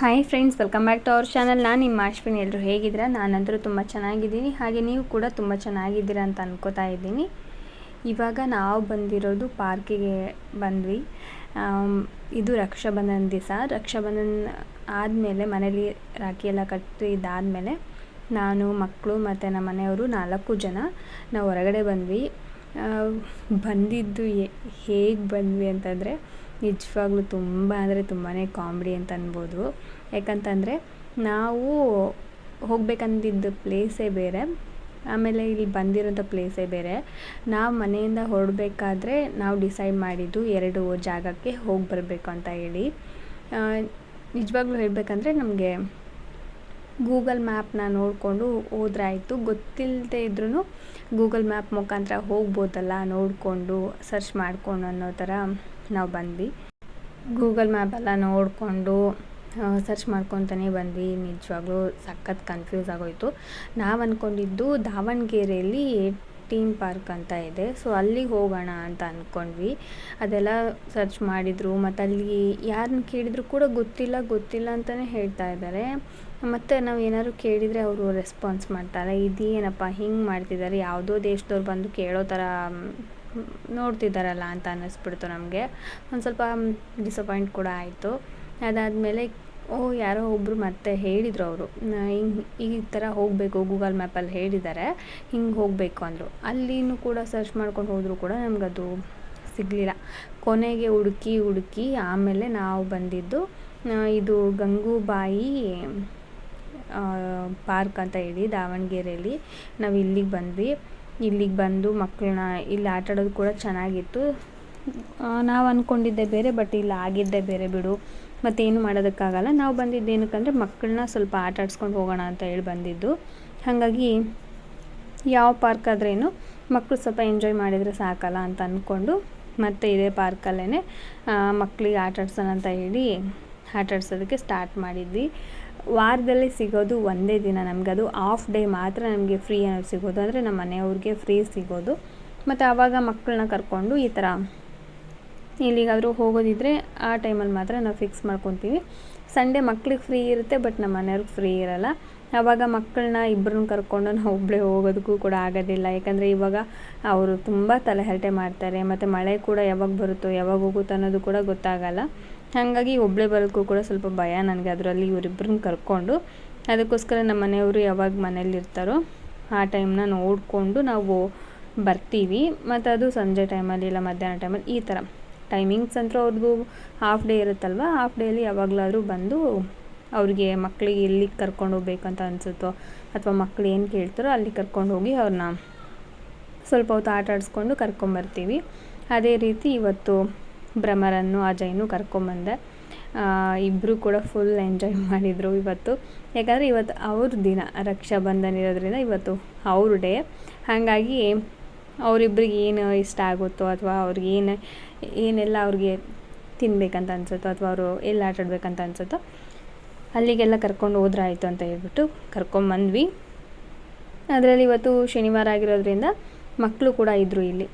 Hi friends welcome back to our channel ನಾನು ನಿಮ್ಮ ಅಶ್ವಿನಿ. ಎಲ್ಲರೂ ಹೇಗಿದ್ದೀರಾ? ನಾನಂತರೂ ತುಂಬ ಚೆನ್ನಾಗಿದ್ದೀನಿ. ಹಾಗೆ ನೀವು ಕೂಡ ತುಂಬ ಚೆನ್ನಾಗಿದ್ದೀರಾ ಅಂತ ಅನ್ಕೋತಾ ಇದ್ದೀನಿ. ಇವಾಗ ನಾವು ಬಂದಿರೋದು ಪಾರ್ಕಿಗೆ ಬಂದ್ವಿ. ಇದು ರಕ್ಷಾಬಂಧನ ದಿವಸ. ರಕ್ಷಾಬಂಧನ ಆದಮೇಲೆ ಮನೇಲಿ ರಾಖಿ ಎಲ್ಲ ಕಟ್ಟಿದ್ದಾದಮೇಲೆ ನಾನು, ಮಕ್ಕಳು ಮತ್ತು ನಮ್ಮ ಮನೆಯವರು ನಾಲ್ಕು ಜನ ನಾವು ಹೊರಗಡೆ ಬಂದ್ವಿ. ಬಂದಿದ್ದು ಹೇಗೆ ಬಂದ್ವಿ ಅಂತಂದರೆ ನಿಜವಾಗ್ಲೂ ತುಂಬ ಅಂದರೆ ತುಂಬಾ ಕಾಮಿಡಿ ಅಂತ ಅನ್ಬೋದು. ಯಾಕಂತಂದರೆ ನಾವು ಹೋಗ್ಬೇಕಂದಿದ್ದ ಪ್ಲೇಸೇ ಬೇರೆ, ಆಮೇಲೆ ಇಲ್ಲಿ ಬಂದಿರೋಂಥ ಪ್ಲೇಸೇ ಬೇರೆ. ನಾವು ಮನೆಯಿಂದ ಹೊರಡಬೇಕಾದ್ರೆ ನಾವು ಡಿಸೈಡ್ ಮಾಡಿದ್ದು ಎರಡು ಜಾಗಕ್ಕೆ ಹೋಗಿ ಬರಬೇಕು ಅಂತ ಹೇಳಿ. ನಿಜವಾಗ್ಲೂ ಹೇಳಬೇಕಂದ್ರೆ ನಮಗೆ ಗೂಗಲ್ ಮ್ಯಾಪ್ನ ನೋಡಿಕೊಂಡು ಹೋದ್ರಾಯ್ತು ಗೊತ್ತಿಲ್ಲದೆ ಇದ್ರೂ ಗೂಗಲ್ ಮ್ಯಾಪ್ ಮುಖಾಂತರ ಹೋಗ್ಬೋದಲ್ಲ ನೋಡಿಕೊಂಡು ಸರ್ಚ್ ಮಾಡಿಕೊಂಡು ಅನ್ನೋ ಥರ ನಾವು ಬಂದ್ವಿ. ಗೂಗಲ್ ಮ್ಯಾಪೆಲ್ಲ ನೋಡಿಕೊಂಡು ಸರ್ಚ್ ಮಾಡ್ಕೊತಾನೆ ಬಂದ್ವಿ. ನಿಜವಾಗ್ಲೂ ಸಖತ್ ಕನ್ಫ್ಯೂಸ್ ಆಗೋಯಿತು. ನಾವು ಅಂದ್ಕೊಂಡಿದ್ದು ದಾವಣಗೆರೆಯಲ್ಲಿ ಟೀಮ್ ಪಾರ್ಕ್ ಅಂತ ಇದೆ. ಸೊ ಅಲ್ಲಿಗೆ ಹೋಗೋಣ ಅಂತ ಅಂದ್ಕೊಂಡ್ವಿ ಅದೆಲ್ಲ ಸರ್ಚ್ ಮಾಡಿದರು. ಮತ್ತು ಅಲ್ಲಿ ಯಾರನ್ನ ಕೇಳಿದ್ರು ಕೂಡ ಗೊತ್ತಿಲ್ಲ ಗೊತ್ತಿಲ್ಲ ಅಂತಲೇ ಹೇಳ್ತಾ ಇದ್ದಾರೆ ಮತ್ತು ನಾವು ಏನಾದ್ರು ಕೇಳಿದರೆ ಅವರು ರೆಸ್ಪಾನ್ಸ್ ಮಾಡ್ತಾರೆ. ಇದೇನಪ್ಪ, ಹಿಂಗೆ ಮಾಡ್ತಿದ್ದಾರೆ ಯಾವುದೋ ದೇಶದವ್ರು ಬಂದು ಕೇಳೋ ಥರ ನೋಡ್ತಿದ್ದಾರಲ್ಲ ಅಂತ ಅನ್ನಿಸ್ಬಿಡ್ತು ನಮಗೆ. ಒಂದು ಸ್ವಲ್ಪ ಡಿಸಪಾಯಿಂಟ್ ಕೂಡ ಆಯಿತು. ಅದಾದಮೇಲೆ, ಓ, ಯಾರೋ ಒಬ್ಬರು ಮತ್ತೆ ಹೇಳಿದರು ಅವರು. ಹಿಂಗೆ, ಈ ಥರ ಹೋಗಬೇಕು ಗೂಗಲ್ ಮ್ಯಾಪಲ್ಲಿ ಹೇಳಿದ್ದಾರೆ ಹಿಂಗೆ ಹೋಗಬೇಕು ಅಂದರು. ಅಲ್ಲಿನೂ ಕೂಡ ಸರ್ಚ್ ಮಾಡ್ಕೊಂಡು ಹೋದರೂ ಕೂಡ ನಮಗದು ಸಿಗಲಿಲ್ಲ. ಕೊನೆಗೆ ಹುಡುಕಿ ಹುಡುಕಿ ಆಮೇಲೆ ನಾವು ಬಂದಿದ್ದು ಇದು ಗಂಗೂಬಾಯಿ ಪಾರ್ಕ್ ಅಂತ ಹೇಳಿ ದಾವಣಗೆರೆಯಲ್ಲಿ ನಾವು ಇಲ್ಲಿಗೆ ಬಂದ್ವಿ. ಇಲ್ಲಿಗೆ ಬಂದು ಮಕ್ಕಳನ್ನ ಇಲ್ಲಿ ಆಟ ಆಡೋದು ಕೂಡ ಚೆನ್ನಾಗಿತ್ತು. ನಾವು ಅಂದ್ಕೊಂಡಿದ್ದೆ ಬೇರೆ ಬಟ್ ಇಲ್ಲಿ ಆಗಿದ್ದೇ ಬೇರೆ ಬಿಡು. ಮತ್ತೇನು ಮಾಡೋದಕ್ಕಾಗಲ್ಲ. ನಾವು ಬಂದಿದ್ದು ಏನಕ್ಕಂದರೆ ಮಕ್ಕಳನ್ನ ಸ್ವಲ್ಪ ಆಟ ಆಡ್ಸ್ಕೊಂಡು ಹೋಗೋಣ ಅಂತ ಹೇಳಿ ಬಂದಿದ್ದು. ಹಾಗಾಗಿ ಯಾವ ಪಾರ್ಕ್ ಆದ್ರೇನು ಮಕ್ಕಳು ಸ್ವಲ್ಪ ಎಂಜಾಯ್ ಮಾಡಿದರೆ ಸಾಕಲ್ಲ ಅಂತ ಅಂದ್ಕೊಂಡು ಮತ್ತೆ ಇದೇ ಪಾರ್ಕಲ್ಲೇ ಮಕ್ಕಳಿಗೆ ಆಟ ಆಡ್ಸೋಣ ಅಂತ ಹೇಳಿ ಆಟ ಆಡ್ಸೋದಕ್ಕೆ ಸ್ಟಾರ್ಟ್ ಮಾಡಿದ್ವಿ. ವಾರದಲ್ಲಿ ಸಿಗೋದು ಒಂದೇ ದಿನ. ನಮಗೆ ಅದು ಆಫ್ ಡೇ ಮಾತ್ರ ನಮಗೆ ಫ್ರೀ ಅನ್ನೋದು ಸಿಗೋದು ಅಂದರೆ ನಮ್ಮ ಮನೆಯವ್ರಿಗೆ ಫ್ರೀ ಸಿಗೋದು. ಮತ್ತು ಆವಾಗ ಮಕ್ಕಳನ್ನ ಕರ್ಕೊಂಡು ಈ ಥರ ಎಲ್ಲಿಗಾದರೂ ಹೋಗೋದಿದ್ರೆ ಆ ಟೈಮಲ್ಲಿ ಮಾತ್ರ ನಾವು ಫಿಕ್ಸ್ ಮಾಡ್ಕೊತೀವಿ. ಸಂಡೇ ಮಕ್ಳಿಗೆ ಫ್ರೀ ಇರುತ್ತೆ ಬಟ್ ನಮ್ಮ ಮನೆಯವ್ರಿಗೆ ಫ್ರೀ ಇರಲ್ಲ. ಆವಾಗ ಮಕ್ಕಳನ್ನ ಇಬ್ಬರನ್ನ ಕರ್ಕೊಂಡು ನಾವು ಒಬ್ಬಳೇ ಹೋಗೋದಕ್ಕೂ ಕೂಡ ಆಗೋದಿಲ್ಲ. ಯಾಕಂದರೆ ಇವಾಗ ಅವರು ತುಂಬ ತಲೆಹರಟೆ ಮಾಡ್ತಾರೆ. ಮತ್ತು ಮಳೆ ಕೂಡ ಯಾವಾಗ ಬರುತ್ತೋ, ಯಾವಾಗ ಹೋಗುತ್ತೋ ಅನ್ನೋದು ಕೂಡ ಗೊತ್ತಾಗಲ್ಲ. ಹಾಗಾಗಿ ಒಬ್ಬಳೇ ಬರೋಕ್ಕೂ ಕೂಡ ಸ್ವಲ್ಪ ಭಯ ನನಗೆ. ಅದರಲ್ಲಿ ಇವರಿಬ್ಬರನ್ನ ಕರ್ಕೊಂಡು ಅದಕ್ಕೋಸ್ಕರ ನಮ್ಮ ಮನೆಯವರು ಯಾವಾಗ ಮನೇಲಿರ್ತಾರೋ ಆ ಟೈಮ್ನ ನೋಡಿಕೊಂಡು ನಾವು ಬರ್ತೀವಿ. ಮತ್ತು ಅದು ಸಂಜೆ ಟೈಮಲ್ಲಿ ಇಲ್ಲ ಮಧ್ಯಾಹ್ನ ಟೈಮಲ್ಲಿ ಈ ಥರ. ಟೈಮಿಂಗ್ಸ್ ಅಂತೂ ಅವ್ರದ್ದು ಹಾಫ್ ಡೇ ಇರುತ್ತಲ್ವ? ಹಾಫ್ ಡೇಲಿ ಯಾವಾಗಲಾದರೂ ಬಂದು ಅವ್ರಿಗೆ ಮಕ್ಕಳಿಗೆ ಎಲ್ಲಿಗೆ ಕರ್ಕೊಂಡು ಹೋಗ್ಬೇಕಂತ ಅನಿಸುತ್ತೋ ಅಥವಾ ಮಕ್ಕಳು ಏನು ಕೇಳ್ತಾರೋ ಅಲ್ಲಿ ಕರ್ಕೊಂಡು ಹೋಗಿ ಅವ್ರನ್ನ ಸ್ವಲ್ಪ ಹೊತ್ತು ಆಟ ಆಡಿಸ್ಕೊಂಡು ಕರ್ಕೊಂಬರ್ತೀವಿ. ಅದೇ ರೀತಿ ಇವತ್ತು ಭ್ರಮರನ್ನು ಅಜಯ್ನು ಕರ್ಕೊಂಬಂದೆ. ಇಬ್ಬರು ಕೂಡ ಫುಲ್ ಎಂಜಾಯ್ ಮಾಡಿದರು ಇವತ್ತು. ಯಾಕಂದರೆ ಇವತ್ತು ಅವ್ರ ದಿನ ರಕ್ಷಾ ಬಂಧನ ಇರೋದ್ರಿಂದ ಇವತ್ತು ಅವ್ರ ಡೇ ಹಾಗಾಗಿ ಅವರಿಬ್ರಿಗೆ ಏನು ಇಷ್ಟ ಆಗುತ್ತೋ ಅಥವಾ ಅವ್ರಿಗೆ ಏನು, ಏನೆಲ್ಲ ಅವ್ರಿಗೆ ತಿನ್ನಬೇಕಂತ ಅನ್ಸುತ್ತೋ ಅಥವಾ ಅವರು ಎಲ್ಲಿ ಆಟ ಅನ್ಸುತ್ತೋ ಅನಿಸುತ್ತೋ ಅಲ್ಲಿಗೆಲ್ಲ ಕರ್ಕೊಂಡು ಹೋದ್ರಾಯ್ತು ಅಂತ ಹೇಳ್ಬಿಟ್ಟು ಕರ್ಕೊಂಬಂದ್ವಿ. ಅದರಲ್ಲಿ ಇವತ್ತು ಶನಿವಾರ ಆಗಿರೋದ್ರಿಂದ ಮಕ್ಕಳು ಕೂಡ ಇದ್ದರು ಇಲ್ಲಿ.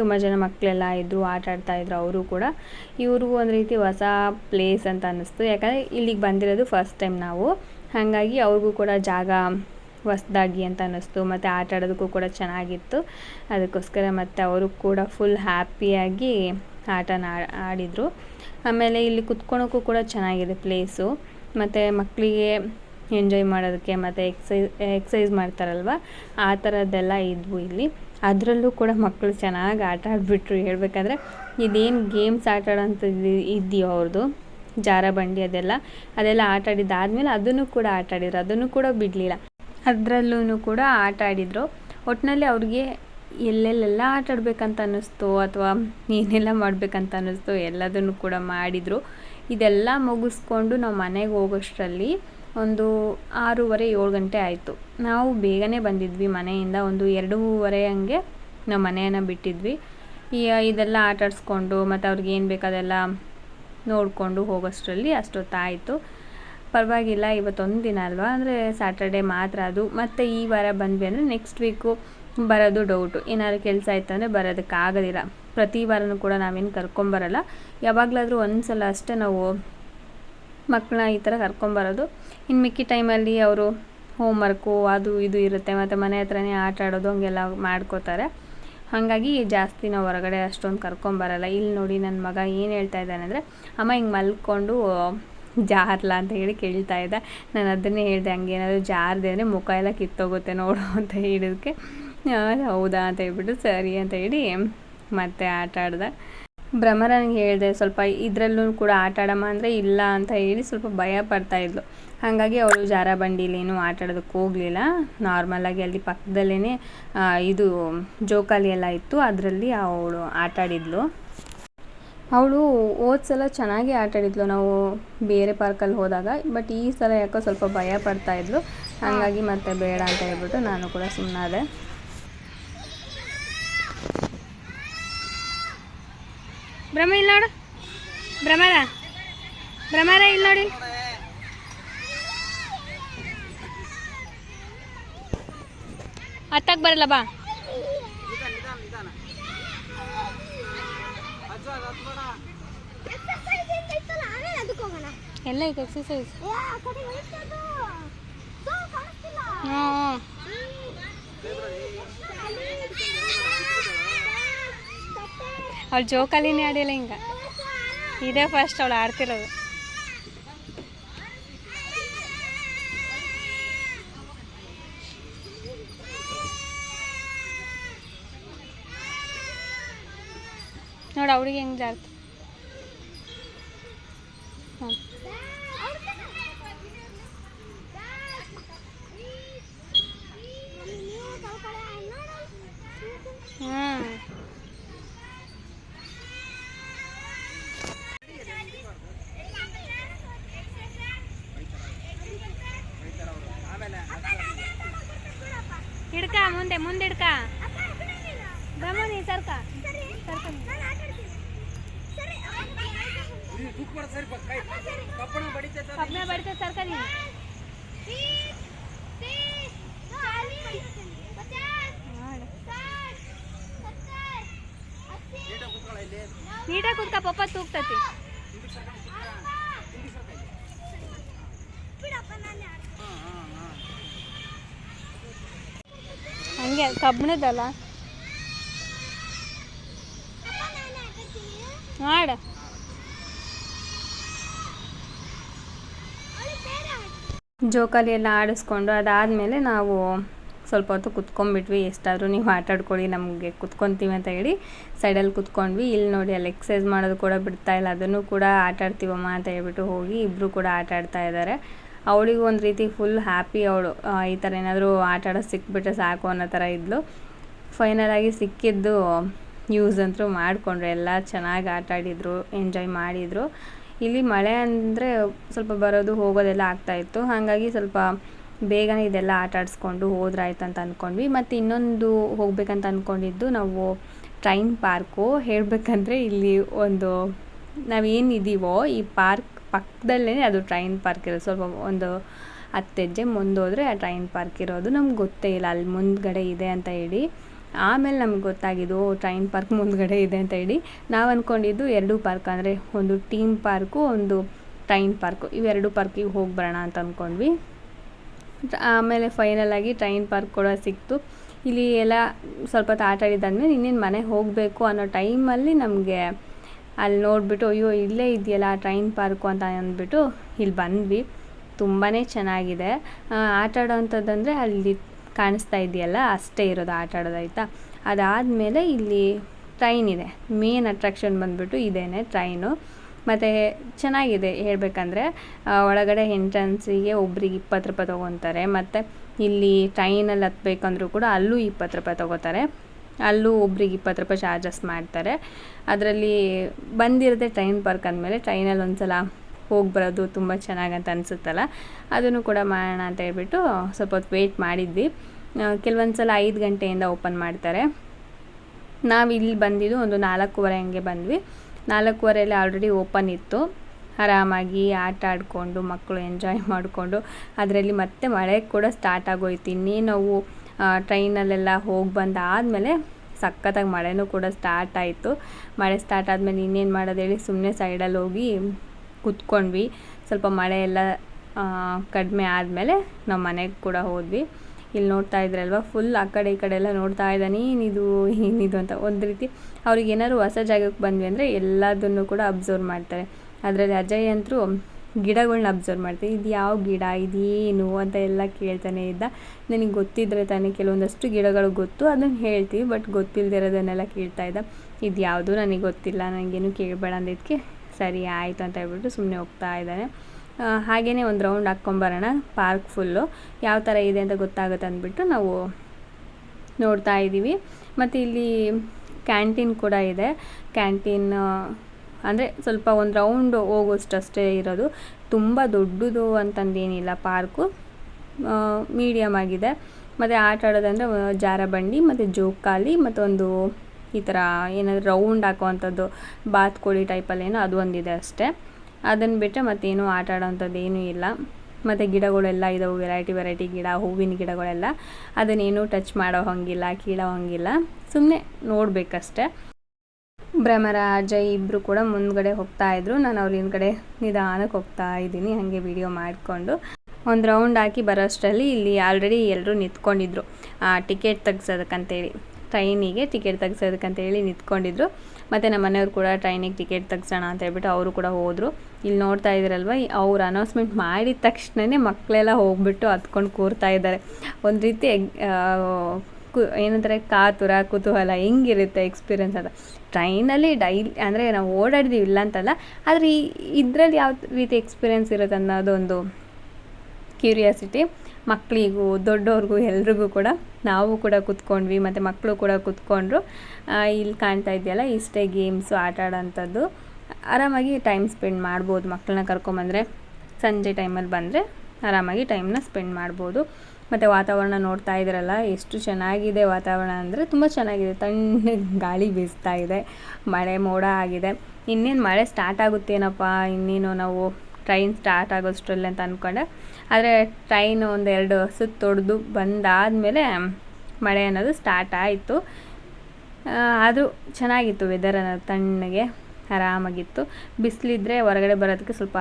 ತುಂಬ ಜನ ಮಕ್ಕಳೆಲ್ಲ ಇದ್ದರು ಆಟ ಆಡ್ತಾ ಇದ್ರು, ಅವರು ಕೂಡ. ಇವ್ರಿಗೂ ಒಂದು ರೀತಿ ಹೊಸ ಪ್ಲೇಸ್ ಅಂತ ಅನ್ನಿಸ್ತು. ಯಾಕಂದರೆ ಇಲ್ಲಿಗೆ ಬಂದಿರೋದು ಫಸ್ಟ್ ಟೈಮ್ ನಾವು. ಹಾಗಾಗಿ ಅವ್ರಿಗೂ ಕೂಡ ಜಾಗ ಹೊಸ್ದಾಗಿ ಅಂತ ಅನ್ನಿಸ್ತು. ಮತ್ತು ಆಟ ಆಡೋದಕ್ಕೂ ಕೂಡ ಚೆನ್ನಾಗಿತ್ತು. ಅದಕ್ಕೋಸ್ಕರ ಮತ್ತು ಅವರು ಕೂಡ ಫುಲ್ ಹ್ಯಾಪಿಯಾಗಿ ಆಟನ ಆಡಿದರು. ಆಮೇಲೆ ಇಲ್ಲಿ ಕುತ್ಕೊಳೋಕ್ಕೂ ಕೂಡ ಚೆನ್ನಾಗಿದೆ ಪ್ಲೇಸು ಮತ್ತು ಮಕ್ಕಳಿಗೆ ಎಂಜಾಯ್ ಮಾಡೋದಕ್ಕೆ ಮತ್ತು ಎಕ್ಸೈಸ್ ಎಕ್ಸೈಸ್ ಮಾಡ್ತಾರಲ್ವ? ಆ ಥರದ್ದೆಲ್ಲ ಇದ್ವು ಇಲ್ಲಿ. ಅದರಲ್ಲೂ ಕೂಡ ಮಕ್ಕಳು ಚೆನ್ನಾಗಿ ಆಟ ಆಡಿಬಿಟ್ರು. ಹೇಳ್ಬೇಕಂದ್ರೆ ಇದೇನು ಗೇಮ್ಸ್ ಆಟ ಆಡೋಂಥದ್ದು ಇದೆಯೋ ಅವ್ರದ್ದು ಜಾರ ಬಂಡಿ ಅದೆಲ್ಲ ಅದೆಲ್ಲ ಆಟ ಆಡಿದ್ದಾದಮೇಲೆ ಅದನ್ನು ಕೂಡ ಆಟ ಆಡಿದ್ರು. ಅದನ್ನು ಕೂಡ ಬಿಡಲಿಲ್ಲ. ಅದರಲ್ಲೂ ಕೂಡ ಆಟ ಆಡಿದರು. ಒಟ್ಟಿನಲ್ಲಿ ಅವ್ರಿಗೆ ಎಲ್ಲೆಲ್ಲೆಲ್ಲ ಆಟ ಆಡ್ಬೇಕಂತ ಅನ್ನಿಸ್ತು ಅಥವಾ ಏನೆಲ್ಲ ಮಾಡಬೇಕಂತ ಅನ್ನಿಸ್ತು ಎಲ್ಲದನ್ನು ಕೂಡ ಮಾಡಿದರು. ಇದೆಲ್ಲ ಮುಗಿಸ್ಕೊಂಡು ನಾವು ಮನೆಗೆ ಹೋಗೋಷ್ಟರಲ್ಲಿ ಒಂದು ಆರೂವರೆ, ಏಳು ಗಂಟೆ ಆಯಿತು. ನಾವು ಬೇಗನೆ ಬಂದಿದ್ವಿ ಮನೆಯಿಂದ. ಒಂದು ಎರಡೂವರೆ ಹಂಗೆ ನಾವು ಮನೆಯನ್ನು ಬಿಟ್ಟಿದ್ವಿ. ಈ ಇದೆಲ್ಲ ಆಟ ಆಡಿಸ್ಕೊಂಡು ಮತ್ತು ಅವ್ರಿಗೆ ಏನು ಬೇಕು ಅದೆಲ್ಲ ನೋಡಿಕೊಂಡು ಹೋಗೋಷ್ಟರಲ್ಲಿ ಅಷ್ಟೊತ್ತಾಯಿತು. ಪರವಾಗಿಲ್ಲ, ಇವತ್ತೊಂದು ದಿನ ಅಲ್ವಾ? ಅಂದರೆ ಸ್ಯಾಟರ್ಡೆ ಮಾತ್ರ ಅದು. ಮತ್ತು ಈ ವಾರ ಬಂದ್ವಿ ಅಂದರೆ ನೆಕ್ಸ್ಟ್ ವೀಕು ಬರೋದು ಡೌಟು ಏನಾದ್ರು ಕೆಲಸ ಆಯ್ತು ಅಂದರೆ ಬರೋದಕ್ಕಾಗೋದಿಲ್ಲ. ಪ್ರತಿ ವಾರನೂ ಕೂಡ ನಾವೇನು ಕರ್ಕೊಂಬರಲ್ಲ. ಯಾವಾಗಲಾದರೂ ಒಂದು ಸಲ ಅಷ್ಟೇ ನಾವು ಮಕ್ಕಳನ್ನ ಈ ಥರ ಕರ್ಕೊಂಬರೋದು ಇನ್ನು ಮಿಕ್ಕಿ ಟೈಮಲ್ಲಿ ಅವರು ಹೋಮ್ ವರ್ಕು ಅದು ಇದು ಇರುತ್ತೆ. ಮತ್ತು ಮನೆ ಹತ್ರನೇ ಆಟ ಆಡೋದು ಹಂಗೆಲ್ಲ ಮಾಡ್ಕೋತಾರೆ. ಹಾಗಾಗಿ ಜಾಸ್ತಿ ನಾವು ಹೊರಗಡೆ ಅಷ್ಟೊಂದು ಕರ್ಕೊಂಬರಲ್ಲ ಇಲ್ಲಿ ನೋಡಿ ನನ್ನ ಮಗ ಏನು ಹೇಳ್ತಾ ಇದ್ದಾನೆ ಅಂದರೆ, ಅಮ್ಮ ಹಿಂಗೆ ಮಲ್ಕೊಂಡು, ಜಾರ್ಲ ಅಂತ ಹೇಳಿ ಕೇಳ್ತಾ ಇದ್ದ. ನಾನು ಅದನ್ನೇ ಹೇಳಿದೆ ಹಂಗೇನಾದ್ರು ಜಾರದೆ ಅಂದರೆ ಮುಖ ಎಲ್ಲ ಕಿತ್ತೋಗುತ್ತೆ ನೋಡು ಅಂತ ಹೇಳಿದಕ್ಕೆ ಹೌದಾ ಅಂತ ಹೇಳ್ಬಿಟ್ಟು ಸರಿ ಅಂತ ಹೇಳಿ ಮತ್ತೆ ಆಟ ಆಡ್ದೆ. ಭ್ರಮರನಿಗೆ ಹೇಳಿದೆ ಸ್ವಲ್ಪ ಇದರಲ್ಲೂ ಕೂಡ ಆಟ ಆಡಮ್ಮ ಅಂದರೆ ಇಲ್ಲ ಅಂತ ಹೇಳಿ ಸ್ವಲ್ಪ ಭಯ ಪಡ್ತಾಯಿದ್ಲು ಹಾಗಾಗಿ ಅವಳು ಜಾರ ಬಂಡಿಲೇನು ಆಟ ಆಡೋದಕ್ಕೆ ಹೋಗಲಿಲ್ಲ. ನಾರ್ಮಲಾಗಿ ಅಲ್ಲಿ ಪಕ್ಕದಲ್ಲೇ ಇದು ಜೋಕಾಲಿ ಎಲ್ಲ ಇತ್ತು ಅದರಲ್ಲಿ ಅವಳು ಆಟ ಅವಳು ಹೋದ ಸಲ ಚೆನ್ನಾಗಿ ಆಟಾಡಿದ್ಲು ನಾವು ಬೇರೆ ಪಾರ್ಕಲ್ಲಿ ಹೋದಾಗ ಬಟ್ ಈ ಸಲ ಯಾಕೋ ಸ್ವಲ್ಪ ಭಯ ಪಡ್ತಾಯಿದ್ಲು ಹಾಗಾಗಿ ಮತ್ತೆ ಬೇಡ ಅಂತ ಹೇಳ್ಬಿಟ್ಟು ನಾನು ಕೂಡ ಸುಮ್ಮನಾದೆ ಭ್ರಮ ಇಲ್ಲ ನೋಡು. ಭ್ರಮರ. ಭ್ರಮರ ಇಲ್ಲ ನೋಡಿ. ಹತ್ತಕ್ಕೆ ಬರಲ್ಲ ಬಾ. ಎಲ್ಲ ಐತೆ ಎಕ್ಸಸೈಸ್ ಹ್ಞೂ ಅವಳು ಜೋಕಾಲಿನೇ ಆಡಿಲ್ಲ ಹಿಂಗ. ಇದೇ ಫಸ್ಟ್ ಅವಳು ಆಡ್ತಿರೋದು. ನೋಡಿ ಅವಳಿಗೆ ಹೆಂಗೆ ಜಾರ್ತು? ಹಿಡ್ಕ, ಮುಂದೆ ಮುಂದೆ ಹಿಡ್ಕ. ನೀ ಸರ್ಕ. ಸರ್ಕ ಕಬ್ಬಣ ಬಡಿತ ಸರ್ಕ ನೀನು. ನೀಟಾಗಿ ಕುತ್ಕ, ಪಪ್ಪ ತೂಗ್ತತಿ. ಹಂಗೆ ಕಬ್ಬಣದಲ್ಲ ಮಾಡ. ಜೋಕಾಲಿ ಎಲ್ಲ ಆಡಿಸ್ಕೊಂಡು ಅದಾದಮೇಲೆ ನಾವು ಸ್ವಲ್ಪ ಹೊತ್ತು ಕುತ್ಕೊಂಡ್ಬಿಟ್ವಿ. ಎಷ್ಟಾದರೂ ನೀವು ಆಟ ಆಡ್ಕೊಳ್ಳಿ, ನಮಗೆ ಕುತ್ಕೊತೀವಿ ಅಂತ ಹೇಳಿ ಸೈಡಲ್ಲಿ ಕುತ್ಕೊಂಡ್ವಿ. ಇಲ್ಲಿ ನೋಡಿ ಅಲ್ಲಿ ಎಕ್ಸಸೈಸ್ ಮಾಡೋದು ಕೂಡ ಬಿಡ್ತಾ ಇಲ್ಲ. ಅದನ್ನು ಕೂಡ ಆಟಾಡ್ತೀವಮ್ಮ ಅಂತ ಹೇಳ್ಬಿಟ್ಟು ಹೋಗಿ ಇಬ್ಬರು ಕೂಡ ಆಟ ಆಡ್ತಾ ಇದ್ದಾರೆ. ಅವಳಿಗೂ ಒಂದು ರೀತಿ ಫುಲ್ ಹ್ಯಾಪಿ ಅವಳು. ಈ ಥರ ಏನಾದರೂ ಆಟ ಆಡೋದು ಸಿಕ್ಬಿಟ್ರೆ ಸಾಕು ಅನ್ನೋ ಥರ ಇದ್ಲು. ಫೈನಲಾಗಿ ಸಿಕ್ಕಿದ್ದು ಯೂಸ್ ಅಂತೂ ಮಾಡಿಕೊಂಡ್ರು. ಎಲ್ಲ ಚೆನ್ನಾಗಿ ಆಟ ಆಡಿದರು ಎಂಜಾಯ್ ಮಾಡಿದರು. ಇಲ್ಲಿ ಮಳೆ ಅಂದರೆ ಸ್ವಲ್ಪ ಬರೋದು, ಹೋಗೋದೆಲ್ಲ ಆಗ್ತಾಯಿತ್ತು ಹಾಗಾಗಿ ಸ್ವಲ್ಪ ಬೇಗನೆ ಇದೆಲ್ಲ ಆಟ ಆಡಿಸ್ಕೊಂಡು ಹೋದ್ರಾಯ್ತು ಅಂತ ಅಂದ್ಕೊಂಡ್ವಿ ಮತ್ತು ಇನ್ನೊಂದು ಹೋಗ್ಬೇಕಂತ ಅಂದ್ಕೊಂಡಿದ್ದು ನಾವು ಟ್ರೈನ್ ಪಾರ್ಕು ಹೇಳಬೇಕಂದ್ರೆ ಇಲ್ಲಿ ಒಂದು ನಾವೇನಿದ್ದೀವೋ ಈ ಪಾರ್ಕ್ ಪಕ್ಕದಲ್ಲೇ ಅದು ಟ್ರೈನ್ ಪಾರ್ಕ್ ಇರೋದು. ಸ್ವಲ್ಪ ಒಂದು ಹತ್ತು ಹೆಜ್ಜೆ ಮುಂದೋದ್ರೆ ಆ ಟ್ರೈನ್ ಪಾರ್ಕ್ ಇರೋದು. ನಮ್ಗೆ ಗೊತ್ತೇ ಇಲ್ಲ ಅಲ್ಲಿ ಮುಂದ್ಗಡೆ ಇದೆ ಅಂತ ಹೇಳಿ. ಆಮೇಲೆ ನಮ್ಗೆ ಗೊತ್ತಾಗಿದ್ದು ಟ್ರೈನ್ ಪಾರ್ಕ್ ಮುಂದ್ಗಡೆ ಇದೆ ಅಂತ ಹೇಳಿ. ನಾವು ಅಂದ್ಕೊಂಡಿದ್ದು ಎರಡು ಪಾರ್ಕ್ ಅಂದರೆ ಒಂದು ಟೀಮ್ ಪಾರ್ಕು, ಒಂದು ಟ್ರೈನ್ ಪಾರ್ಕು. ಇವೆರಡು ಪಾರ್ಕಿಗೆ ಹೋಗಿ ಬರೋಣ ಅಂತ ಅಂದ್ಕೊಂಡ್ವಿ ಆಮೇಲೆ ಫೈನಲಾಗಿ ಟ್ರೈನ್ ಪಾರ್ಕ್ ಕೂಡ ಸಿಕ್ತು. ಇಲ್ಲಿ ಎಲ್ಲ ಸ್ವಲ್ಪ ಹೊತ್ತು ಆಟ ಆಡಿದ್ದಾದ್ಮೇಲೆ ಇನ್ನೇನು ಮನೆಗೆ ಹೋಗಬೇಕು ಅನ್ನೋ ಟೈಮಲ್ಲಿ ನಮಗೆ ಅಲ್ಲಿ ನೋಡಿಬಿಟ್ಟು, ಅಯ್ಯೋ, ಇಲ್ಲೇ ಇದೆಯಲ್ಲ ಟ್ರೈನ್ ಪಾರ್ಕು ಅಂತ ಅಂದ್ಬಿಟ್ಟು ಇಲ್ಲಿ ಬಂದ್ವಿ. ತುಂಬಾ ಚೆನ್ನಾಗಿದೆ. ಆಟ ಆಡೋವಂಥದ್ದಂದರೆ ಅಲ್ಲಿ ಕಾಣಿಸ್ತಾ ಇದೆಯಲ್ಲ, ಅಷ್ಟೇ ಇರೋದು ಆಟ ಆಯಿತಾ? ಅದಾದಮೇಲೆ ಇಲ್ಲಿ ಟ್ರೈನ್ ಇದೆ. ಮೇನ್ ಅಟ್ರಾಕ್ಷನ್ ಬಂದುಬಿಟ್ಟು ಇದೇನೆ ಟ್ರೈನು. ಮತ್ತು ಚೆನ್ನಾಗಿದೆ ಹೇಳಬೇಕಂದ್ರೆ ಒಳಗಡೆ ಎಂಟ್ರೆನ್ಸಿಗೆ ಒಬ್ರಿಗೆ ಇಪ್ಪತ್ತು ರೂಪಾಯಿ ತೊಗೊತಾರೆ. ಮತ್ತು ಇಲ್ಲಿ ಟ್ರೈನಲ್ಲಿ ಹತ್ಬೇಕಂದ್ರೂ ಕೂಡ ಅಲ್ಲೂ ಇಪ್ಪತ್ತು ರೂಪಾಯಿ ತೊಗೋತಾರೆ. ಅಲ್ಲೂ ಒಬ್ರಿಗೆ ಇಪ್ಪತ್ತು ರೂಪಾಯಿ ಚಾರ್ಜಸ್ ಮಾಡ್ತಾರೆ. ಅದರಲ್ಲಿ ಬಂದಿರುತ್ತೆ ಟ್ರೈನ್ ಪಾರ್ಕ್ ಅಂದಮೇಲೆ ಟ್ರೈನಲ್ಲಿ ಒಂದು ಸಲ ಹೋಗಿ ಬರೋದು ತುಂಬ ಚೆನ್ನಾಗಂತ ಅನಿಸುತ್ತಲ್ಲ. ಅದನ್ನು ಕೂಡ ಮಾಡೋಣ ಅಂತ ಹೇಳ್ಬಿಟ್ಟು ಸ್ವಲ್ಪ ಹೊತ್ತು ವೆಯ್ಟ್ ಮಾಡಿದ್ವಿ. ಕೆಲವೊಂದು ಸಲ ಐದು ಗಂಟೆಯಿಂದ ಓಪನ್ ಮಾಡ್ತಾರೆ. ನಾವು ಇಲ್ಲಿ ಬಂದಿದ್ದು ಒಂದು ನಾಲ್ಕೂವರೆ ಹಂಗೆ ಬಂದ್ವಿ. ನಾಲ್ಕೂವರೆಯಲ್ಲಿ ಆಲ್ರೆಡಿ ಓಪನ್ ಇತ್ತು. ಆರಾಮಾಗಿ ಆಟ ಆಡಿಕೊಂಡು, ಮಕ್ಕಳು ಎಂಜಾಯ್ ಮಾಡಿಕೊಂಡು, ಅದರಲ್ಲಿ ಮತ್ತೆ ಮಳೆ ಕೂಡ ಸ್ಟಾರ್ಟ್ ಆಗೋಯ್ತು. ಇನ್ನೇನು ನಾವು ಟ್ರೈನಲ್ಲೆಲ್ಲ ಹೋಗಿ ಬಂದಾದಮೇಲೆ ಸಖತ್ತಾಗಿ ಮಳೆನೂ ಕೂಡ ಸ್ಟಾರ್ಟ್ ಆಯಿತು. ಮಳೆ ಸ್ಟಾರ್ಟ್ ಆದಮೇಲೆ ಇನ್ನೇನು ಮಾಡೋದು ಹೇಳಿ ಸುಮ್ಮನೆ ಸೈಡಲ್ಲಿ ಹೋಗಿ ಕುತ್ಕೊಂಡ್ವಿ. ಸ್ವಲ್ಪ ಮಳೆ ಎಲ್ಲ ಕಡಿಮೆ ಆದಮೇಲೆ ನಮ್ಮ ಮನೆಗೆ ಕೂಡ ಹೋದ್ವಿ. ಇಲ್ಲಿ ನೋಡ್ತಾ ಇದ್ರಲ್ವ ಫುಲ್ ಆ ಕಡೆ ಈ ಕಡೆ ಎಲ್ಲ ನೋಡ್ತಾ ಇದ್ದಾನೆ ಏನಿದು ಏನಿದು ಅಂತ ಒಂದು ರೀತಿ. ಅವ್ರಿಗೆ ಏನಾದ್ರು ಹೊಸ ಜಾಗಕ್ಕೆ ಬಂದ್ವಿ ಅಂದರೆ ಎಲ್ಲದನ್ನು ಕೂಡ ಅಬ್ಸರ್ವ್ ಮಾಡ್ತಾರೆ. ಅದರಲ್ಲಿ ಅಜಯ್ ಅಂತೂ ಗಿಡಗಳ್ನ ಅಬ್ಸರ್ವ್ ಮಾಡ್ತೀನಿ. ಇದು ಯಾವ ಗಿಡ, ಇದೇನು ಅಂತ ಎಲ್ಲ ಕೇಳ್ತಾನೆ ಇದ್ದ. ನನಗೆ ಗೊತ್ತಿದ್ದರೆ ತಾನೇ ಕೆಲವೊಂದಷ್ಟು ಗಿಡಗಳು ಗೊತ್ತು ಅದನ್ನು ಹೇಳ್ತೀವಿ, ಬಟ್ ಗೊತ್ತಿಲ್ಲದಿರೋದನ್ನೆಲ್ಲ ಕೇಳ್ತಾ ಇದ್ದ. ಇದು ಯಾವುದು ನನಗೆ ಗೊತ್ತಿಲ್ಲ ನನಗೇನು ಕೇಳಬೇಡ ಅಂದಿದ್ದಕ್ಕೆ ಸರಿ ಆಯಿತು ಅಂತ ಹೇಳ್ಬಿಟ್ಟು ಸುಮ್ಮನೆ ಹೋಗ್ತಾ ಇದ್ದಾನೆ. ಹಾಗೆಯೇ ಒಂದು ರೌಂಡ್ ಹಾಕ್ಕೊಂಬರೋಣ, ಪಾರ್ಕ್ ಫುಲ್ಲು. ಯಾವ ಥರ ಇದೆ ಅಂತ ಗೊತ್ತಾಗುತ್ತೆ ಅಂದ್ಬಿಟ್ಟು ನಾವು ನೋಡ್ತಾ ಇದ್ದೀವಿ. ಮತ್ತು ಇಲ್ಲಿ ಕ್ಯಾಂಟೀನ್ ಕೂಡ ಇದೆ. ಕ್ಯಾಂಟೀನ್ ಅಂದರೆ ಸ್ವಲ್ಪ ಒಂದು ರೌಂಡ್ ಹೋಗೋಷ್ಟಷ್ಟೇ ಇರೋದು. ತುಂಬ ದೊಡ್ಡದು ಅಂತಂದೇನಿಲ್ಲ ಪಾರ್ಕು. ಮೀಡಿಯಮ್ ಆಗಿದೆ. ಮತ್ತು ಆಟ ಆಡೋದಂದರೆ ಜಾರಬಂಡಿ, ಮತ್ತು ಜೋಕಾಲಿ ಮತ್ತೊಂದು ಈ ಥರ ಏನಾದರೂ ರೌಂಡ್ ಹಾಕುವಂಥದ್ದು ಬಾತ್ಕೋಳಿ ಟೈಪಲ್ಲಿ ಏನೋ ಅದು ಒಂದಿದೆ ಅಷ್ಟೇ. ಅದನ್ನು ಬಿಟ್ಟರೆ ಮತ್ತೇನು ಆಟ ಆಡೋವಂಥದ್ದು ಏನೂ ಇಲ್ಲ. ಮತ್ತು ಗಿಡಗಳೆಲ್ಲ ಇದಾವೆ ವೆರೈಟಿ ವೆರೈಟಿ ಗಿಡ, ಹೂವಿನ ಗಿಡಗಳೆಲ್ಲ. ಅದನ್ನೇನು ಟಚ್ ಮಾಡೋ ಹಂಗಿಲ್ಲ, ಕೀಳೋ ಹಂಗಿಲ್ಲ. ಸುಮ್ಮನೆ ನೋಡಬೇಕಷ್ಟೆ. ಭ್ರಮರ ಅಜಯ್ ಇಬ್ಬರು ಕೂಡ ಮುಂದ್ಗಡೆ ಹೋಗ್ತಾ ಇದ್ರು. ನಾನು ಅವ್ರ ಹಿಂದ್ಗಡೆ ನಿಧಾನಕ್ಕೆ ಹೋಗ್ತಾ ಇದ್ದೀನಿ. ಹಾಗೆ ವಿಡಿಯೋ ಮಾಡಿಕೊಂಡು. ಒಂದು ರೌಂಡ್ ಹಾಕಿ ಬರೋಷ್ಟರಲ್ಲಿ ಇಲ್ಲಿ ಆಲ್ರೆಡಿ ಎಲ್ಲರೂ ನಿಂತ್ಕೊಂಡಿದ್ರು. ಟಿಕೆಟ್ ತೆಗ್ಸೋದಕ್ಕಂತೇಳಿ. ಟ್ರೈನಿಗೆ ಟಿಕೆಟ್ ತೆಗ್ಸೋದಕ್ಕಂತೇಳಿ ನಿಂತ್ಕೊಂಡಿದ್ರು. ಮತ್ತು ನಮ್ಮ ಮನೆಯವ್ರು ಕೂಡ ಟ್ರೈನಿಗೆ ಟಿಕೆಟ್ ತೆಗ್ಸೋಣ ಅಂತ ಹೇಳ್ಬಿಟ್ಟು ಅವರು ಕೂಡ ಹೋದರು. ಇಲ್ಲಿ ನೋಡ್ತಾ ಇದ್ದೀರಲ್ವ ಅವ್ರು ಅನೌನ್ಸ್ಮೆಂಟ್ ಮಾಡಿದ ತಕ್ಷಣವೇ ಮಕ್ಕಳೆಲ್ಲ ಹೋಗ್ಬಿಟ್ಟು ಹತ್ಕೊಂಡು ಕೂರ್ತಾ ಇದ್ದಾರೆ. ಒಂದು ರೀತಿ ಕು, ಏನಂತಾರೆ, ಕಾತುರ, ಕುತೂಹಲ ಹೆಂಗಿರುತ್ತೆ ಎಕ್ಸ್ಪೀರಿಯನ್ಸ್ ಅಂತ. ಟ್ರೈನಲ್ಲಿ ಡೈಲಿ ಅಂದರೆ ನಾವು ಓಡಾಡಿದ್ದೀವಿ ಇಲ್ಲ ಅಂತಲ್ಲ ಆದರೆ ಈ, ಇದರಲ್ಲಿ ಯಾವ ರೀತಿ ಎಕ್ಸ್ಪೀರಿಯೆನ್ಸ್ ಇರುತ್ತೆ ಅನ್ನೋದೊಂದು ಕ್ಯೂರಿಯಾಸಿಟಿ ಮಕ್ಕಳಿಗೂ ದೊಡ್ಡವ್ರಿಗೂ ಎಲ್ರಿಗೂ ಕೂಡ ನಾವು ಕೂಡ ಕೂತ್ಕೊಂಡ್ವಿ, ಮತ್ತು ಮಕ್ಕಳು ಕೂಡ ಕೂತ್ಕೊಂಡ್ರು. ಇಲ್ಲಿ ಕಾಣ್ತಾ ಇದೆಯಲ್ಲ, ಇಷ್ಟೇ ಗೇಮ್ಸು ಆಟ ಆಡೋಂಥದ್ದು. ಆರಾಮಾಗಿ ಟೈಮ್ ಸ್ಪೆಂಡ್ ಮಾಡ್ಬೋದು ಮಕ್ಕಳನ್ನ ಕರ್ಕೊಂಬಂದರೆ. ಸಂಜೆ ಟೈಮಲ್ಲಿ ಬಂದರೆ ಆರಾಮಾಗಿ ಟೈಮ್ನ ಸ್ಪೆಂಡ್ ಮಾಡ್ಬೋದು. ಮತ್ತು ವಾತಾವರಣ ನೋಡ್ತಾ ಇದ್ದೀರಲ್ಲ ಎಷ್ಟು ಚೆನ್ನಾಗಿದೆ ವಾತಾವರಣ ಅಂದರೆ ತುಂಬ ಚೆನ್ನಾಗಿದೆ. ತಣ್ಣಗೆ ಗಾಳಿ ಬೀಸ್ತಾ ಇದೆ, ಮಳೆ ಮೋಡ ಆಗಿದೆ. ಇನ್ನೇನು ಮಳೆ ಸ್ಟಾರ್ಟ್ ಆಗುತ್ತೇನಪ್ಪ ಇನ್ನೇನು ನಾವು ಟ್ರೈನ್ ಸ್ಟಾರ್ಟ್ ಆಗೋಷ್ಟರಲ್ಲಿ ಅಂತ ಅಂದ್ಕೊಂಡೆ ಆದರೆ ಟ್ರೈನ್ ಒಂದೆರಡು ಸುತ್ತು ಬಂದಾದ ಬಂದಾದಮೇಲೆ ಮಳೆ ಅನ್ನೋದು ಸ್ಟಾರ್ಟ್ ಆಯಿತು. ಆದರೂ ಚೆನ್ನಾಗಿತ್ತು ವೆದರ್ ಅನ್ನೋದು ತಣ್ಣಗೆ, ಆರಾಮಾಗಿತ್ತು. ಬಿಸಿಲಿದ್ರೆ ಹೊರಗಡೆ ಬರೋದಕ್ಕೆ ಸ್ವಲ್ಪ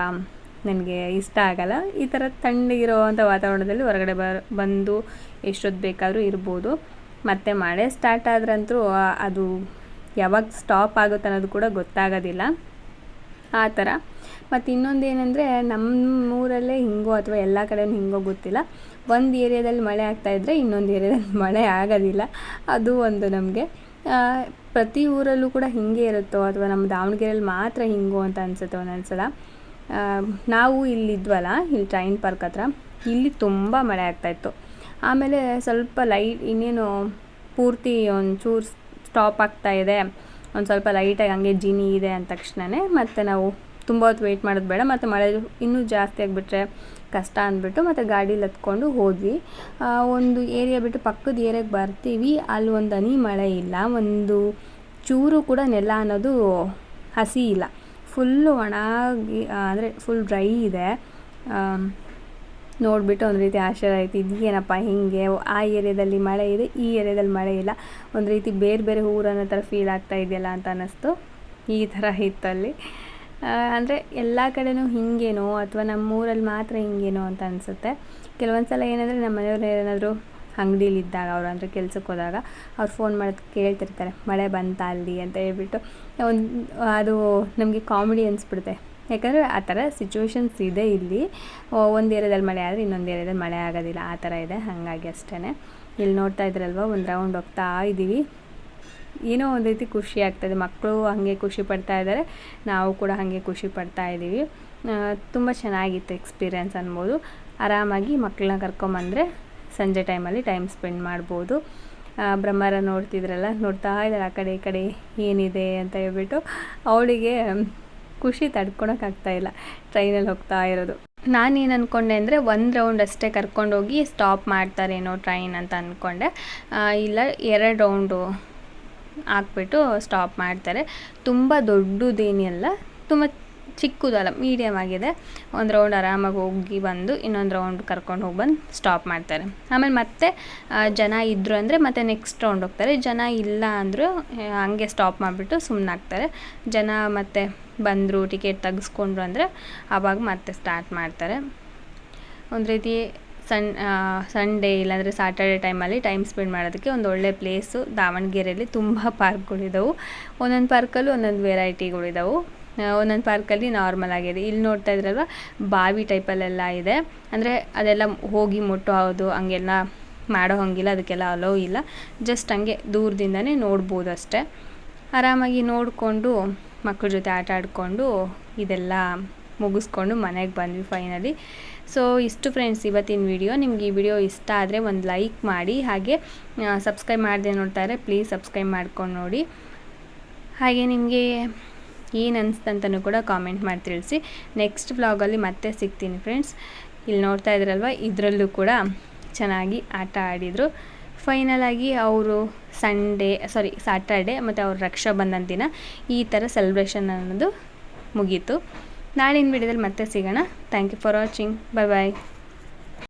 ನನಗೆ ಇಷ್ಟ ಆಗಲ್ಲ. ಈ ಥರ ತಣ್ಣಗಿರುವಂಥ ವಾತಾವರಣದಲ್ಲಿ ಹೊರಗಡೆ ಬ, ಬಂದು ಎಷ್ಟೊತ್ತು ಬೇಕಾದರೂ ಇರ್ಬೋದು. ಮತ್ತು ಮಳೆ ಸ್ಟಾರ್ಟ್ ಆದ್ರಂತೂ ಅದು ಯಾವಾಗ ಸ್ಟಾಪ್ ಆಗುತ್ತೆ ಅನ್ನೋದು ಕೂಡ ಗೊತ್ತಾಗೋದಿಲ್ಲ. ಆ ಥರ. ಮತ್ತು ಇನ್ನೊಂದು ಏನಂದರೆ ನಮ್ಮ ಊರಲ್ಲೇ ಹಿಂಗೋ ಅಥವಾ ಎಲ್ಲ ಕಡೆಯೂ ಹಿಂಗೋ ಗೊತ್ತಿಲ್ಲ. ಒಂದು ಏರಿಯಾದಲ್ಲಿ ಮಳೆ ಆಗ್ತಾಯಿದ್ರೆ ಇನ್ನೊಂದು ಏರಿಯಾದಲ್ಲಿ ಮಳೆ ಆಗೋದಿಲ್ಲ. ಅದು ಒಂದು ನಮಗೆ. ಪ್ರತಿ ಊರಲ್ಲೂ ಕೂಡ ಹೀಗೆ ಇರುತ್ತೋ ಅಥವಾ ನಮ್ಮ ದಾವಣಗೆರೆಯಲ್ಲಿ ಮಾತ್ರ ಹಿಂಗೋ ಅಂತ ಅನಿಸುತ್ತೆ ಒಂದೊಂದು ಸಲ ನಾವು ಇಲ್ಲಿದ್ವಲ್ಲ, ಇಲ್ಲಿ ಟ್ರೈನ್ ಪಾರ್ಕ್ ಹತ್ರ, ಇಲ್ಲಿ ತುಂಬ ಮಳೆ ಆಗ್ತಾಯಿತ್ತು ಆಮೇಲೆ ಸ್ವಲ್ಪ ಲೈಟ್, ಇನ್ನೇನು ಪೂರ್ತಿ ಒಂಚೂರು ಸ್ಟಾಪ್ ಆಗ್ತಾ ಇದೆ. ಒಂದು ಸ್ವಲ್ಪ ಲೈಟಾಗಿ ಹಂಗೆ ಜಿನಿ ಇದೆ ಅಂದ ತಕ್ಷಣವೇ ಮತ್ತು ನಾವು ತುಂಬ ಹೊತ್ತು ವೆಯ್ಟ್ ಮಾಡೋದು ಬೇಡ. ಮತ್ತು ಮಳೆ ಇನ್ನೂ ಜಾಸ್ತಿ ಆಗಿಬಿಟ್ರೆ ಕಷ್ಟ ಅಂದ್ಬಿಟ್ಟು ಮತ್ತು ಗಾಡೀಲಿ ಹತ್ಕೊಂಡು ಹೋದ್ವಿ. ಒಂದು ಏರಿಯಾ ಬಿಟ್ಟು ಪಕ್ಕದ ಏರಿಯಾಗೆ ಬರ್ತೀವಿ. ಅಲ್ಲಿ ಒಂದು ಹನಿ ಮಳೆ ಇಲ್ಲ. ಒಂದು ಚೂರು ಕೂಡ ನೆಲ ಅನ್ನೋದು ಹಸಿ ಇಲ್ಲ. ಫುಲ್ಲು ಒಣಗಿ ಅಂದರೆ ಫುಲ್ ಡ್ರೈ ಇದೆ. ನೋಡಿಬಿಟ್ಟು ಒಂದು ರೀತಿ ಆಶ್ಚರ್ಯ ಆಯಿತು ಏನಪ್ಪ ಹೀಗೆ? ಆ ಏರಿಯಾದಲ್ಲಿ ಮಳೆ ಇದೆ, ಈ ಏರಿಯಾದಲ್ಲಿ ಮಳೆ ಇಲ್ಲ. ಒಂದು ರೀತಿ ಬೇರೆ ಬೇರೆ ಊರನ್ನೋ ಥರ ಫೀಲ್ ಆಗ್ತಾ ಇದೆಯಲ್ಲ ಅಂತ ಅನ್ನಿಸ್ತು. ಈ ಥರ ಇತ್ತಲ್ಲಿ ಅಂದರೆ ಎಲ್ಲ ಕಡೆಯೂ ಹೀಗೇನೋ, ಅಥವಾ ನಮ್ಮೂರಲ್ಲಿ ಮಾತ್ರ ಹಿಂಗೇನೋ ಅಂತ ಅನಿಸುತ್ತೆ. ಕೆಲವೊಂದು ಸಲ ಏನಂದರೆ ನಮ್ಮ ಮನೆಯವ್ರು ಏನಾದರೂ ಅಂಗಡಿಲಿದ್ದಾಗ ಅವರು ಅಂದರೆ ಕೆಲ್ಸಕ್ಕೆ ಹೋದಾಗ ಅವ್ರು ಫೋನ್ ಮಾಡೋದು ಕೇಳ್ತಿರ್ತಾರೆ, ಮಳೆ ಬಂತಾ ಅಲ್ಲಿ? ಅಂತ ಹೇಳ್ಬಿಟ್ಟು ಒಂದು, ಅದು ನಮಗೆ ಕಾಮಿಡಿ ಅನಿಸ್ಬಿಡುತ್ತೆ. ಯಾಕಂದರೆ ಆ ಥರ ಸಿಚುವೇಶನ್ಸ್ ಇದೆ ಇಲ್ಲಿ. ಒಂದು ಏರಿಯಾದಲ್ಲಿ ಮಳೆ ಆದರೆ ಇನ್ನೊಂದು ಏರಿಯಾದಲ್ಲಿ ಮಳೆ ಆಗೋದಿಲ್ಲ. ಆ ಥರ ಇದೆ. ಹಾಗಾಗಿ ಅಷ್ಟೇ ಇಲ್ಲಿ ನೋಡ್ತಾ ಇದ್ರಲ್ವ? ಒಂದು ರೌಂಡ್ ಹೋಗ್ತಾ ಇದ್ದೀವಿ ಏನೋ ಒಂದು ರೀತಿ ಖುಷಿ ಆಗ್ತದೆ. ಮಕ್ಕಳು ಹಾಗೆ ಖುಷಿ ಪಡ್ತಾ ಇದ್ದಾರೆ. ನಾವು ಕೂಡ ಹಾಗೆ ಖುಷಿ ಪಡ್ತಾ ಇದ್ದೀವಿ ತುಂಬ ಚೆನ್ನಾಗಿತ್ತು ಎಕ್ಸ್ಪೀರಿಯೆನ್ಸ್ ಅನ್ಬೋದು. ಆರಾಮಾಗಿ ಮಕ್ಕಳನ್ನ ಕರ್ಕೊಂಬಂದರೆ ಸಂಜೆ ಟೈಮಲ್ಲಿ ಟೈಮ್ ಸ್ಪೆಂಡ್ ಮಾಡ್ಬೋದು. ಬ್ರಹ್ಮರ ನೋಡ್ತಿದ್ರಲ್ಲ, ನೋಡ್ತಾ ಇದ್ದಾರೆ ಆ ಕಡೆ ಈ ಕಡೆ ಏನಿದೆ ಅಂತ ಹೇಳ್ಬಿಟ್ಟು ಅವಳಿಗೆ ಖುಷಿ ತಡ್ಕೊಳಕ್ಕಾಗ್ತಾ ಇಲ್ಲ, ಟ್ರೈನಲ್ಲಿ ಹೋಗ್ತಾ ಇರೋದು. ನಾನೇನು ಅಂದ್ಕೊಂಡೆ ಅಂದರೆ ಒಂದು ರೌಂಡ್ ಅಷ್ಟೇ ಕರ್ಕೊಂಡೋಗಿ ಸ್ಟಾಪ್ ಮಾಡ್ತಾರೇನೋ ಟ್ರೈನ್ ಅಂತ ಅಂದ್ಕೊಂಡೆ ಇಲ್ಲ, ಎರಡು ರೌಂಡು ಹಾಕ್ಬಿಟ್ಟು ಸ್ಟಾಪ್ ಮಾಡ್ತಾರೆ. ತುಂಬ ದೊಡ್ಡದೇನಿಲ್ಲ ತುಂಬ ಚಿಕ್ಕದಲ್ಲ ಮೀಡಿಯಮ್ ಆಗಿದೆ. ಒಂದು ರೌಂಡ್ ಆರಾಮಾಗಿ ಹೋಗಿ ಬಂದು, ಇನ್ನೊಂದು ರೌಂಡ್ ಕರ್ಕೊಂಡು ಹೋಗಿ ಬಂದು ಸ್ಟಾಪ್ ಮಾಡ್ತಾರೆ. ಆಮೇಲೆ ಮತ್ತೆ ಜನ ಇದ್ದರು ಅಂದರೆ ಮತ್ತೆ ನೆಕ್ಸ್ಟ್ ರೌಂಡ್ ಹೋಗ್ತಾರೆ. ಜನ ಇಲ್ಲ ಅಂದರೂ ಹಂಗೆ ಸ್ಟಾಪ್ ಮಾಡಿಬಿಟ್ಟು ಸುಮ್ಮನಾಗ್ತಾರೆ ಜನ ಮತ್ತೆ ಬಂದರು ಟಿಕೆಟ್ ತೆಗೆಸ್ಕೊಂಡ್ರು ಅಂದರೆ ಆವಾಗ ಮತ್ತೆ ಸ್ಟಾರ್ಟ್ ಮಾಡ್ತಾರೆ. ಒಂದು ರೀತಿ ಸನ್ ಸಂಡೇ ಇಲ್ಲಾಂದರೆ ಸ್ಯಾಟರ್ಡೆ ಟೈಮಲ್ಲಿ ಟೈಮ್ ಸ್ಪೆಂಡ್ ಮಾಡೋದಕ್ಕೆ ಒಂದು ಒಳ್ಳೆ ಪ್ಲೇಸು ದಾವಣಗೆರೆಯಲ್ಲಿ ತುಂಬ ಪಾರ್ಕ್ಗಳಿದ್ದಾವೆ ಒಂದೊಂದು ಪಾರ್ಕಲ್ಲೂ ಒಂದೊಂದು ವೆರೈಟಿಗಳಿದ್ದಾವೆ ಒಂದೊಂದು ಪಾರ್ಕಲ್ಲಿ ನಾರ್ಮಲ್ ಆಗಿದೆ. ಇಲ್ಲಿ ನೋಡ್ತಾ ಇದ್ರಲ್ವ, ಬಾವಿ ಟೈಪಲ್ಲೆಲ್ಲ ಇದೆ. ಅಂದರೆ ಅದೆಲ್ಲ ಹೋಗಿ ಮುಟ್ಟು ಹೌದು, ಹಂಗೆಲ್ಲ ಮಾಡೋ ಹಂಗಿಲ್ಲ, ಅದಕ್ಕೆಲ್ಲ ಅಲೋ ಇಲ್ಲ. ಜಸ್ಟ್ ಹಂಗೆ ದೂರದಿಂದನೇ ನೋಡ್ಬೋದು ಅಷ್ಟೇ. ಆರಾಮಾಗಿ ನೋಡಿಕೊಂಡು ಮಕ್ಕಳ ಜೊತೆ ಆಟ ಆಡಿಕೊಂಡು, ಇದೆಲ್ಲ ಮುಗಿಸ್ಕೊಂಡು ಮನೆಗೆ ಬಂದ್ವಿ ಫೈನಲಿ ಸೊ ಇಷ್ಟು ಫ್ರೆಂಡ್ಸ್ ಇವತ್ತಿನ ವಿಡಿಯೋ ನಿಮ್ಗೆ ಈ ವಿಡಿಯೋ ಇಷ್ಟ ಆದರೆ ಒಂದು ಲೈಕ್ ಮಾಡಿ, ಹಾಗೆ ಸಬ್ಸ್ಕ್ರೈಬ್ ಮಾಡಿದೆ ನೋಡ್ತಾ ಇದ್ದರೆ ಪ್ಲೀಸ್ ಸಬ್ಸ್ಕ್ರೈಬ್ ಮಾಡ್ಕೊಂಡು ನೋಡಿ. ಹಾಗೆ ನಿಮಗೆ ಏನು ಅನಿಸ್ತಂತನೂ ಕೂಡ ಕಾಮೆಂಟ್ ಮಾಡಿ ತಿಳಿಸಿ. ನೆಕ್ಸ್ಟ್ ವ್ಲಾಗಲ್ಲಿ ಮತ್ತೆ ಸಿಗ್ತೀನಿ ಫ್ರೆಂಡ್ಸ್ ಇಲ್ಲಿ ನೋಡ್ತಾ ಇದ್ರಲ್ವ? ಇದರಲ್ಲೂ ಕೂಡ ಚೆನ್ನಾಗಿ ಆಟ ಆಡಿದರು. ಫೈನಲಾಗಿ ಅವರು ಸಂಡೇ ಸಾರಿ ಸ್ಯಾಟರ್ಡೆ ಮತ್ತು ರಕ್ಷಾ ಬಂಧನ ದಿನ ಈ ಥರ ಸೆಲೆಬ್ರೇಷನ್ ಅನ್ನೋದು ಮುಗೀತು. ನಾಳಿನ ವಿಡಿಯೋದಲ್ಲಿ ಮತ್ತೆ ಸಿಗೋಣ. Thank you for watching bye bye